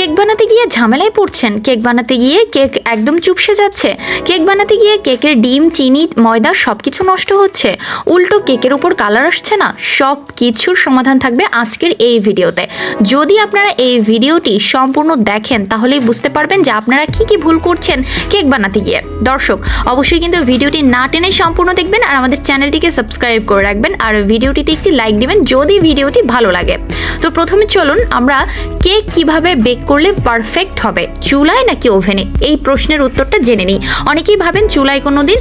Cake বানাতে গিয়ে ঝামেলায় পড়ছেন। কেক বানাতে গিয়ে কেক একদম চুপসে যাচ্ছে। কেক বানাতে গিয়ে কেকের ডিম, চিনি, ময়দা সব কিছু নষ্ট হচ্ছে। উল্টো কেকের উপর কালার আসছে না সব কিছুর সমাধান থাকবে আজকের এই ভিডিওতে। যদি আপনারা এই ভিডিওটি সম্পূর্ণ দেখেন, তাহলেই বুঝতে পারবেন যে আপনারা কি কি ভুল করছেন কেক বানাতে গিয়ে। দর্শক, অবশ্যই কিন্তু ভিডিওটি না টেনে সম্পূর্ণ দেখবেন আর আমাদের চ্যানেলটিকে সাবস্ক্রাইব করে রাখবেন আর ভিডিওটিতে একটি লাইক দিবেন যদি ভিডিওটি ভালো লাগে। তো প্রথমে চলুন আমরা কেক কীভাবে বেক করলে পারফেক্ট হবে। চুলায় নাকি ওভেনে? এই প্রশ্নের উত্তরটা জেনে নিই। অনেকেই ভাবেন চুলায় কোনো দিন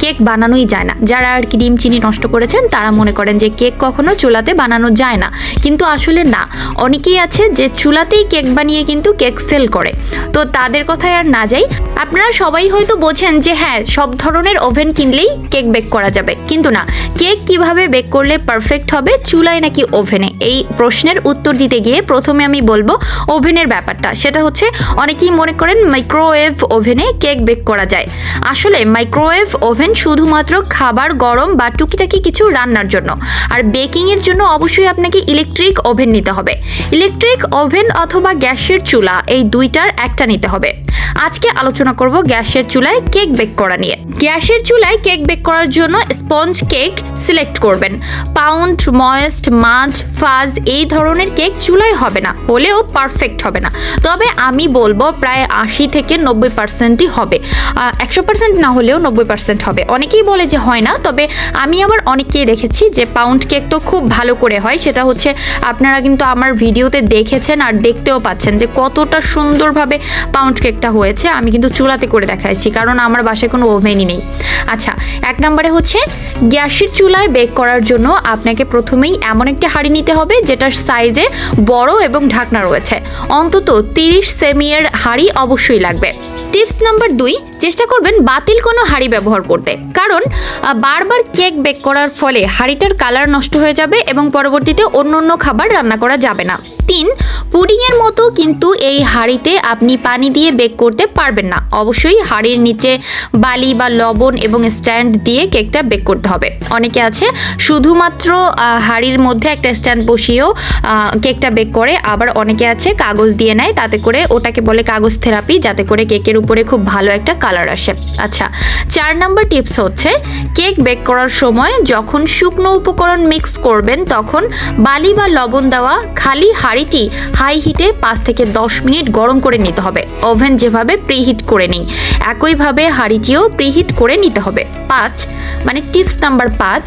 কেক বানানোই যায় না। যারা আর কি ডিম, চিনি নষ্ট করেছেন, তারা মনে করেন যে কেক কখনো চুলাতে বানানো যায় না। কিন্তু আসলে না। অনেকেই আছে যে চুলাতেই কেক বানিয়ে কিন্তু কেক সেল করে। তো তাদের কথায় আর না যাই। আপনারা সবাই হয়তো বোঝেন যে হ্যাঁ সব ধরনের ওভেন কিনলেই কেক বেক করা যাবে। কিন্তু না। কেক কীভাবে বেক করলে পারফেক্ট হবে? চুলায় নাকি ওভেনে? এই প্রশ্নের উত্তর দিতে গিয়ে প্রথমে আমি বলব, ওভেনের ব্যাপারটা। সেটা হচ্ছে, অনেকেই মনে করেন মাইক্রোওয়েভ ওভেনে কেক বেক করা যায়। আসলে মাইক্রোওয়েভ ওভেন শুধুমাত্র খাবার গরম বা টুকিটাকি কিছু রান্নার জন্য। আর বেকিংয়ের জন্য অবশ্যই আপনাকে ইলেকট্রিক ওভেন নিতে হবে। ইলেকট্রিক ওভেন অথবা গ্যাসের চুলা, এই দুইটার একটা নিতে হবে। আজকে আলোচনা করব গ্যাসের চুলায় কেক বেক করা নিয়ে। গ্যাসের চুলায় কেক বেক করার জন্য স্পঞ্জ কেক সিলেক্ট করবেন। পাউন্ড, ময়েস্ট মাঝ ফাজ এই ধরনের কেক চুলায় হবে না, হলেও পারফেক্ট হবে না। তবে আমি বলব প্রায় আশি থেকে নব্বই পার্সেন্টই হবে। একশো পার্সেন্ট না হলেও নব্বই পার্সেন্ট হবে। অনেকেই বলে যে হয় না, তবে আমি আবার অনেকেই দেখেছি যে পাউন্ড কেক তো খুব ভালো করে হয়। সেটা হচ্ছে আপনারা কিন্তু আমার ভিডিওতে দেখেছেন আর দেখতেও পাচ্ছেন যে কতটা সুন্দরভাবে পাউন্ড কেকটা হয়েছে, আমি কিন্তু চুলাতে করে দেখাইছি, কারণ আমার বাসায় কোনো ওভেনই নেই। আচ্ছা এক নম্বরে হচ্ছে, গ্যাসের চুলায় বেক করার জন্য আপনাকে প্রথমেই এমন একটি হাঁড়ি নিতে হবে, যেটার সাইজে বড় এবং ঢাকনা রয়েছে। অন্তত তিরিশ সেমিয়ের হাঁড়ি অবশ্যই লাগবে। টিপস নাম্বার দুই, চেষ্টা করবেন বাতিল কোনো হাঁড়ি ব্যবহার করতে। কারণ বারবার কেক বেক করার ফলে হাঁড়িটার কালার নষ্ট হয়ে যাবে এবং পরবর্তীতে অন্য অন্য খাবার রান্না করা যাবে না। তিন পুডিংয়ের মতো কিন্তু এই হাঁড়িতে আপনি পানি দিয়ে বেক করতে পারবেন না। অবশ্যই হাঁড়ির নিচে বালি বা লবণ এবং স্ট্যান্ড দিয়ে কেকটা বেক করতে হবে। অনেকে আছে, শুধুমাত্র হাঁড়ির মধ্যে একটা স্ট্যান্ড বসিয়েও কেকটা বেক করে। আবার অনেকে আছে, কাগজ দিয়ে নেয়, তাতে করে ওটাকে বলে কাগজ থেরাপি, যাতে করে কেকের উপরে খুব ভালো একটা কালার আসে। আচ্ছা চার নাম্বার টিপস হচ্ছে, কেক বেক করার সময় যখন শুকনো উপকরণ মিক্স করবেন, তখন বালি বা লবণ দেওয়া খালি হাঁড়িটি হাই হিটে পাঁচ থেকে দশ মিনিট গরম করে নিতে হবে। ওভেন যেভাবে প্রিহিট করে নিই, একইভাবে হাঁড়িটিও প্রিহিট করে নিতে হবে। পাঁচ মানে টিপস নাম্বার পাঁচ,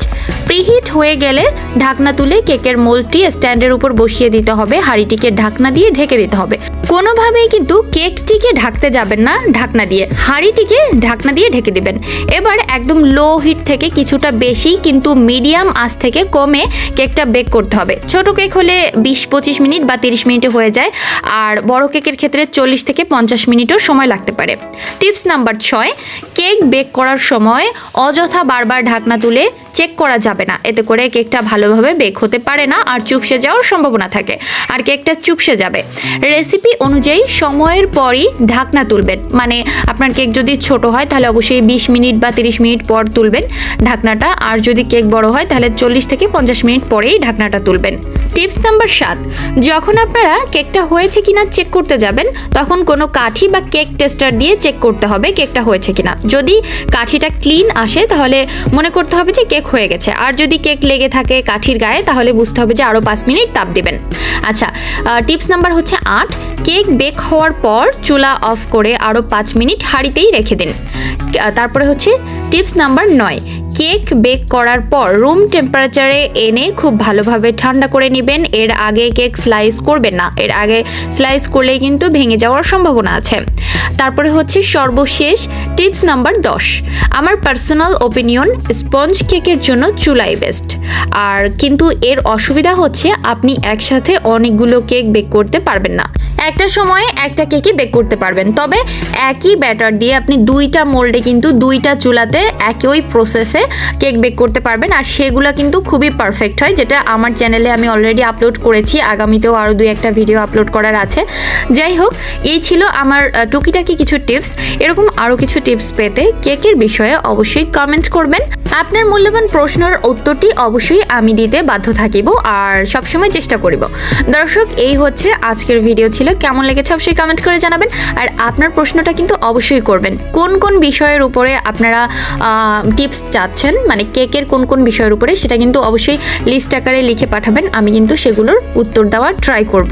প্রিহিট হয়ে গেলে ঢাকনা তুলে কেকের মোলটি স্ট্যান্ডের উপর বসিয়ে দিতে হবে, হাঁড়িটিকে ঢাকনা দিয়ে ঢেকে দিতে হবে। কোনোভাবেই কিন্তু কেকটিকে ঢাকতে যাবেন না ঢাকনা দিয়ে, হাঁড়িটিকে ঢাকনা দিয়ে ঢেকে দিবেন। এবার একদম লো হিট থেকে কিছুটা বেশি কিন্তু মিডিয়াম আঁচ থেকে কমে কেকটা বেক করতে হবে। ছোট কেক হলে বিশ পঁচিশ মিনিট বা তিরিশ মিনিটে হয়ে যায়, আর বড় কেকের ক্ষেত্রে চল্লিশ থেকে পঞ্চাশ মিনিটও সময় লাগতে পারে। টিপস নাম্বার ছয়, কেক বেক করার সময় অযথা বারবার ঢাকনা তুলে চেক করা যাবে না। এতে করে কেকটা ভালোভাবে বেক হতে পারে না আর চুপসে যাওয়ার সম্ভাবনা থাকে আর কেকটা চুপসে যাবে। রেসিপি অনুযায়ী সময়ের পরই ঢাকনা তুলবেন। মানে আপনার কেক যদি ছোট হয় তাহলে অবশ্যই বিশ মিনিট বা তিরিশ মিনিট পর তুলবেন ঢাকনাটা। আর যদি কেক বড় হয় তাহলে চল্লিশ থেকে পঞ্চাশ মিনিট পরেই ঢাকনাটা তুলবেন। টিপস নাম্বার সাত, যখন আপনারা কেকটা হয়েছে কিনা চেক করতে যাবেন, তখন কোনো কাঠি বা কেক টেস্টার দিয়ে চেক করতে হবে কেকটা হয়েছে কিনা। যদি কাঠিটা ক্লিন আসে তাহলে মনে করতে হবে যে কেক হয়ে গেছে। আর যদি কেক লেগে থাকে কাঠির গায়ে, তাহলে বুঝতে হবে যে আরও পাঁচ মিনিট তাপ দেবেন। আচ্ছা টিপস নাম্বার হচ্ছে আট, কেক বেক হওয়ার পর চুলা অফ করে আরও পাঁচ মিনিট হাঁড়িতেই রেখে দিন। তারপরে হচ্ছে টিপস নাম্বার নয় কেক বেক করার পর রুম টেম্পারেচারে এনে খুব ভালোভাবে ঠান্ডা করে নেবেন। এর আগে কেক স্লাইস করবেন না। এর আগে স্লাইস করলেই কিন্তু ভেঙে যাওয়ার সম্ভাবনা আছে। তারপরে হচ্ছে সর্বশেষ টিপস নাম্বার দশ। আমার পার্সোনাল ওপিনিয়ন, স্পঞ্জ কেকের জন্য চুলাই বেস্ট। আর কিন্তু এর অসুবিধা হচ্ছে আপনি একসাথে অনেকগুলো কেক বেক করতে পারবেন না। একটা সময়ে একটা কেকই বেক করতে পারবেন। তবে একই ব্যাটার দিয়ে আপনি দুইটা মোল্ডে কিন্তু দুইটা চুলাতে একই প্রসেসে কেক বেক করতে পারবেন। আর সেগুলো কিন্তু খুবই পারফেক্ট হয়, যেটা আমার চ্যানেলে আমি অলরেডি আপলোড করেছি। আগামীতেও আরও দুই একটা ভিডিও আপলোড করার আছে। যাই হোক, এই ছিল আমার টুকিটাকি কিছু টিপস এরকম আরও কিছু টিপস পেতে কেকের বিষয়ে অবশ্যই কমেন্ট করবেন। আপনার মূল্যবান প্রশ্নের উত্তরটি অবশ্যই আমি দিতে বাধ্য থাকিব আর সবসময় চেষ্টা করিব। দর্শক, এই হচ্ছে আজকের ভিডিও ছিল। কেমন লেগেছে অবশ্যই কমেন্ট করে জানাবেন। আর আপনার প্রশ্নটা কিন্তু অবশ্যই করবেন। কোন কোন বিষয়ের উপরে আপনারা টিপস চাচ্ছেন? মানে কেকের কোন কোন বিষয়ের উপরে? সেটা কিন্তু অবশ্যই লিস্ট আকারে লিখে পাঠাবেন। আমি কিন্তু সেগুলোর উত্তর দেওয়ার ট্রাই করব।